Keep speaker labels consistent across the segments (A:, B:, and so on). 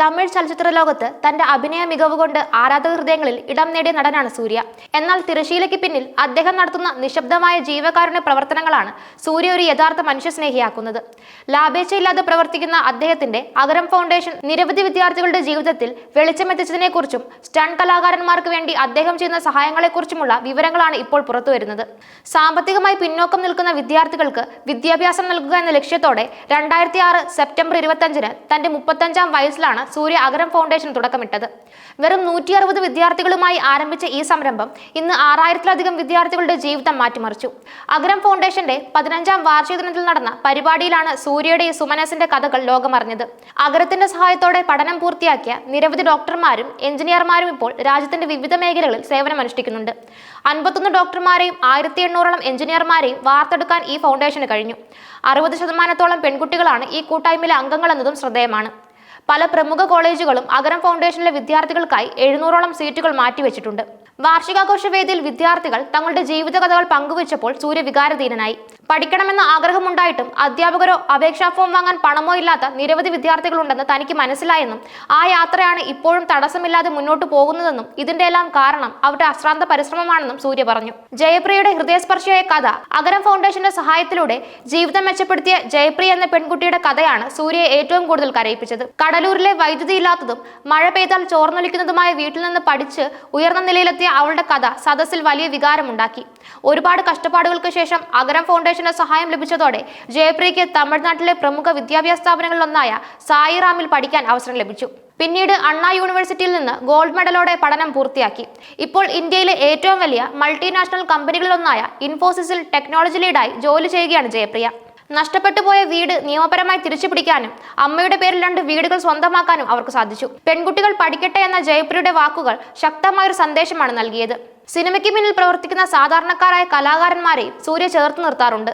A: തമിഴ് ചലച്ചിത്ര ലോകത്ത് തന്റെ അഭിനയ മികവ് കൊണ്ട് ആരാധക ഹൃദയങ്ങളിൽ ഇടം നേടിയ നടനാണ് സൂര്യ. എന്നാൽ തിരശീലയ്ക്ക് പിന്നിൽ അദ്ദേഹം നടത്തുന്ന നിശബ്ദമായ ജീവകാരുണ്യ പ്രവർത്തനങ്ങളാണ് സൂര്യ ഒരു യഥാർത്ഥ മനുഷ്യസ്നേഹിയാക്കുന്നത്. ലാഭേച്ഛയില്ലാതെ പ്രവർത്തിക്കുന്ന അദ്ദേഹത്തിന്റെ അഗരം ഫൗണ്ടേഷൻ നിരവധി വിദ്യാർത്ഥികളുടെ ജീവിതത്തിൽ വെളിച്ചമെത്തിച്ചതിനെക്കുറിച്ചും സ്റ്റൺ കലാകാരന്മാർക്ക് വേണ്ടി അദ്ദേഹം ചെയ്യുന്ന സഹായങ്ങളെക്കുറിച്ചുമുള്ള വിവരങ്ങളാണ് ഇപ്പോൾ പുറത്തുവരുന്നത് സാമ്പത്തികമായി പിന്നോക്കം നിൽക്കുന്ന വിദ്യാർത്ഥികൾക്ക് വിദ്യാഭ്യാസം നൽകുക എന്ന ലക്ഷ്യത്തോടെ രണ്ടായിരത്തി ആറ് സെപ്റ്റംബർ ഇരുപത്തഞ്ചിന് തന്റെ മുപ്പത്തഞ്ചാം വയസ്സിലാണ് സൂര്യ അഗരം ഫൗണ്ടേഷൻ തുടക്കമിട്ടത്. വെറും നൂറ്റി അറുപത് വിദ്യാർത്ഥികളുമായി ആരംഭിച്ച ഈ സംരംഭം ഇന്ന് ആറായിരത്തിലധികം വിദ്യാർത്ഥികളുടെ ജീവിതം മാറ്റിമറിച്ചു. അഗരം ഫൗണ്ടേഷന്റെ പതിനഞ്ചാം വാർഷിക ദിനത്തിൽ നടന്ന പരിപാടിയിലാണ് സൂര്യയുടെ സുമനസിന്റെ കഥകൾ ലോകമറിഞ്ഞത്. അഗരത്തിന്റെ സഹായത്തോടെ പഠനം പൂർത്തിയാക്കിയ നിരവധി ഡോക്ടർമാരും എഞ്ചിനീയർമാരും ഇപ്പോൾ രാജ്യത്തിന്റെ വിവിധ മേഖലകളിൽ സേവനമനുഷ്ഠിക്കുന്നുണ്ട്. അൻപത്തൊന്ന് ഡോക്ടർമാരെയും ആയിരത്തി എണ്ണൂറോളം എഞ്ചിനീയർമാരെയും വാർത്തെടുക്കാൻ ഈ ഫൗണ്ടേഷന് കഴിഞ്ഞു. അറുപത് ശതമാനത്തോളം പെൺകുട്ടികളാണ് ഈ കൂട്ടായ്മയിലെ അംഗങ്ങളെന്നതും ശ്രദ്ധേയമാണ്. പല പ്രമുഖ കോളേജുകളും അഗരം ഫൗണ്ടേഷനിലെ വിദ്യാർത്ഥികൾക്കായി എഴുന്നൂറോളം സീറ്റുകൾ മാറ്റിവെച്ചിട്ടുണ്ട്. വാർഷികാഘോഷ വേദിയിൽ വിദ്യാർത്ഥികൾ തങ്ങളുടെ ജീവിതകഥകൾ പങ്കുവച്ചപ്പോൾ സൂര്യ വികാരധീനനായി പഠിക്കണമെന്ന ആഗ്രഹമുണ്ടായിട്ടും അധ്യാപകരോ അപേക്ഷാ ഫോം വാങ്ങാൻ പണമോ ഇല്ലാത്ത നിരവധി വിദ്യാർത്ഥികളുണ്ടെന്ന് തനിക്ക് മനസ്സിലായെന്നും ആ യാത്രയാണ് ഇപ്പോഴും തടസ്സമില്ലാതെ മുന്നോട്ട് പോകുന്നതെന്നും ഇതിന്റെ എല്ലാം കാരണം അവരുടെ അശ്രാന്ത പരിശ്രമമാണെന്നും സൂര്യ പറഞ്ഞു. ജയപ്രിയയുടെ ഹൃദയസ്പർശിയായ കഥ അഗരം ഫൗണ്ടേഷന്റെ സഹായത്തിലൂടെ ജീവിതം മെച്ചപ്പെടുത്തിയ ജയപ്രിയ എന്ന പെൺകുട്ടിയുടെ കഥയാണ് സൂര്യയെ ഏറ്റവും കൂടുതൽ കരയിപ്പിച്ചത്. കടലൂരിലെ വൈദ്യുതി ഇല്ലാത്തതും മഴ പെയ്താൽ ചോർന്നൊലിക്കുന്നതുമായ വീട്ടിൽ നിന്ന് പഠിച്ച് ഉയർന്ന നിലയിലെത്തിയ അവളുടെ കഥ സദസ്സിൽ വലിയ വികാരമുണ്ടാക്കി. ഒരുപാട് കഷ്ടപ്പാടുകൾക്ക് ശേഷം അഗരം ഫൗണ്ടേഷന്റെ സഹായം ലഭിച്ചതോടെ ജയപ്രിയയ്ക്ക് തമിഴ്നാട്ടിലെ പ്രമുഖ വിദ്യാഭ്യാസ സ്ഥാപനങ്ങളിലൊന്നായ സായിറാമിൽ പഠിക്കാൻ അവസരം ലഭിച്ചു. പിന്നീട് അണ്ണാ യൂണിവേഴ്സിറ്റിയിൽ നിന്ന് ഗോൾഡ് മെഡലോടെ പഠനം പൂർത്തിയാക്കി. ഇപ്പോൾ ഇന്ത്യയിലെ ഏറ്റവും വലിയ മൾട്ടിനാഷണൽ കമ്പനികളിലൊന്നായ ഇൻഫോസിസിൽ ടെക്നോളജി ലീഡായി ജോലി ചെയ്യുകയാണ് ജയപ്രിയ. നഷ്ടപ്പെട്ടു പോയ വീട് നിയമപരമായി തിരിച്ചു പിടിക്കാനും അമ്മയുടെ പേരിൽ രണ്ട് വീടുകൾ സ്വന്തമാക്കാനും അവർക്ക് സാധിച്ചു. പെൺകുട്ടികൾ പഠിക്കട്ടെ എന്ന ജയപ്രിയുടെ വാക്കുകൾ ശക്തമായൊരു സന്ദേശമാണ് നൽകിയത്. സിനിമയ്ക്ക് പിന്നിൽ പ്രവർത്തിക്കുന്ന സാധാരണക്കാരായ കലാകാരന്മാരെയും സൂര്യ ചേർത്ത് നിർത്താറുണ്ട്.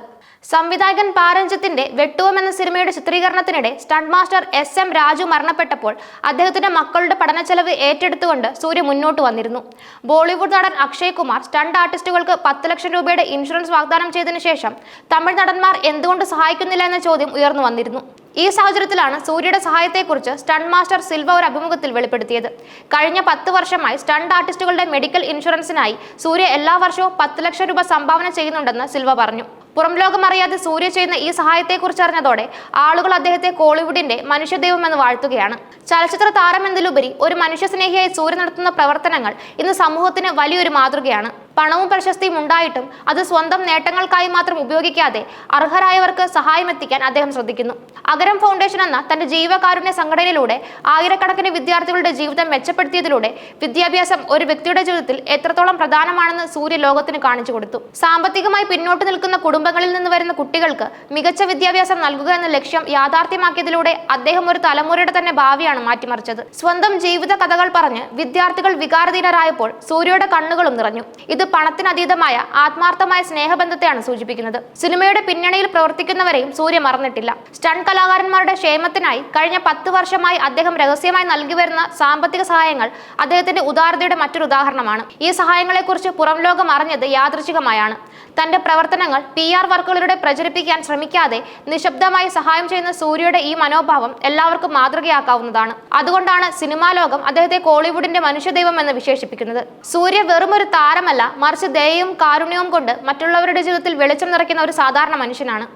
A: സംവിധായകൻ പാരഞ്ചത്തിന്റെ വെട്ടുവം എന്ന സിനിമയുടെ ചിത്രീകരണത്തിനിടെ stunt master S M Raju മരണപ്പെട്ടപ്പോൾ അദ്ദേഹത്തിന്റെ മക്കളുടെ പഠനച്ചെലവ് ഏറ്റെടുത്തുകൊണ്ട് സൂര്യ മുന്നോട്ട് വന്നിരുന്നു. ബോളിവുഡ് നടൻ അക്ഷയ് കുമാർ സ്റ്റണ്ട് ആർട്ടിസ്റ്റുകൾക്ക് പത്ത് ലക്ഷം രൂപയുടെ ഇൻഷുറൻസ് വാഗ്ദാനം ചെയ്തതിനു ശേഷം തമിഴ് നടന്മാർ എന്തുകൊണ്ട് സഹായിക്കുന്നില്ല എന്ന ചോദ്യം ഉയർന്നു വന്നിരുന്നു. ഈ സാഹചര്യത്തിലാണ് സൂര്യയുടെ സഹായത്തെക്കുറിച്ച് സ്റ്റണ്ട് മാസ്റ്റർ സിൽവ ഒരു അഭിമുഖത്തിൽ വെളിപ്പെടുത്തിയത്. കഴിഞ്ഞ പത്ത് വർഷമായി സ്റ്റണ്ട് ആർട്ടിസ്റ്റുകളുടെ മെഡിക്കൽ ഇൻഷുറൻസിനായി സൂര്യ എല്ലാ വർഷവും പത്ത് ലക്ഷം രൂപ സംഭാവന ചെയ്യുന്നുണ്ടെന്ന് സിൽവ പറഞ്ഞു. പുറം ലോകം അറിയാതെ സൂര്യ ചെയ്യുന്ന ഈ സഹായത്തെക്കുറിച്ച് അറിഞ്ഞതോടെ ആളുകൾ അദ്ദേഹത്തെ കോളിവുഡിന്റെ മനുഷ്യദൈവമെന്ന് വാഴ്ത്തുകയാണ്. ചലച്ചിത്ര താരം എന്നതിലുപരി ഒരു മനുഷ്യസ്നേഹിയായി സൂര്യ നടത്തുന്ന പ്രവർത്തനങ്ങൾ ഇന്ന് സമൂഹത്തിന് വലിയൊരു മാതൃകയാണ്. പണവും പ്രശസ്തിയും ഉണ്ടായിട്ടും അത് സ്വന്തം നേട്ടങ്ങൾക്കായി മാത്രം ഉപയോഗിക്കാതെ അർഹരായവർക്ക് സഹായം എത്തിക്കാൻ അദ്ദേഹം ശ്രദ്ധിക്കുന്നു. അഗരം ഫൗണ്ടേഷൻ എന്ന തന്റെ ജീവകാരുണ്യ സംഘടനയിലൂടെ ആയിരക്കണക്കിന് വിദ്യാർത്ഥികളുടെ ജീവിതം മെച്ചപ്പെടുത്തിയതിലൂടെ വിദ്യാഭ്യാസം ഒരു വ്യക്തിയുടെ ജീവിതത്തിൽ എത്രത്തോളം പ്രധാനമാണെന്ന് സൂര്യ ലോകത്തിന് കാണിച്ചു കൊടുത്തു. സാമ്പത്തികമായി പിന്നോട്ട് നിൽക്കുന്ന കുടുംബങ്ങളിൽ നിന്ന് വരുന്ന കുട്ടികൾക്ക് മികച്ച വിദ്യാഭ്യാസം നൽകുക എന്ന ലക്ഷ്യം യാഥാർത്ഥ്യമാക്കിയതിലൂടെ അദ്ദേഹം ഒരു തലമുറയുടെ തന്നെ ഭാവിയാണ് മാറ്റിമറിച്ചത്. സ്വന്തം ജീവിത കഥകൾ പറഞ്ഞ് വിദ്യാർത്ഥികൾ വികാരധീനരായപ്പോൾ സൂര്യയുടെ കണ്ണുകളും നിറഞ്ഞു. ഇത് പണത്തിനതീതമായ ആത്മാർത്ഥമായ സ്നേഹബന്ധത്തെയാണ് സൂചിപ്പിക്കുന്നത്. സിനിമയുടെ പിന്നണിയിൽ പ്രവർത്തിക്കുന്നവരെയും സൂര്യ മറന്നിട്ടില്ല. സ്റ്റൺ കലാകാരന്മാരുടെ ക്ഷേമത്തിനായി കഴിഞ്ഞ പത്ത് വർഷമായി അദ്ദേഹം രഹസ്യമായി നൽകി വരുന്ന സാമ്പത്തിക സഹായങ്ങൾ അദ്ദേഹത്തിന്റെ ഉദാരതയുടെ മറ്റൊരു ഉദാഹരണമാണ്. ഈ സഹായങ്ങളെക്കുറിച്ച് പുറം ലോകം അറിഞ്ഞത് യാദൃശികമായാണ്. തന്റെ പ്രവർത്തനങ്ങൾ പി ആർ വർക്കുകളിലൂടെ പ്രചരിപ്പിക്കാൻ ശ്രമിക്കാതെ നിശബ്ദമായി സഹായം ചെയ്യുന്ന സൂര്യയുടെ ഈ മനോഭാവം എല്ലാവർക്കും മാതൃകയാക്കാവുന്നതാണ്. അതുകൊണ്ടാണ് സിനിമാ ലോകം അദ്ദേഹത്തെ കോളിവുഡിന്റെ മനുഷ്യദൈവം എന്ന് വിശേഷിപ്പിക്കുന്നത്. സൂര്യ വെറും ഒരു താരമല്ല മറിച്ച് ദയയും കാരുണ്യവും കൊണ്ട് മറ്റുള്ളവരുടെ ജീവിതത്തിൽ വെളിച്ചം നിറയ്ക്കുന്ന ഒരു സാധാരണ മനുഷ്യനാണ്.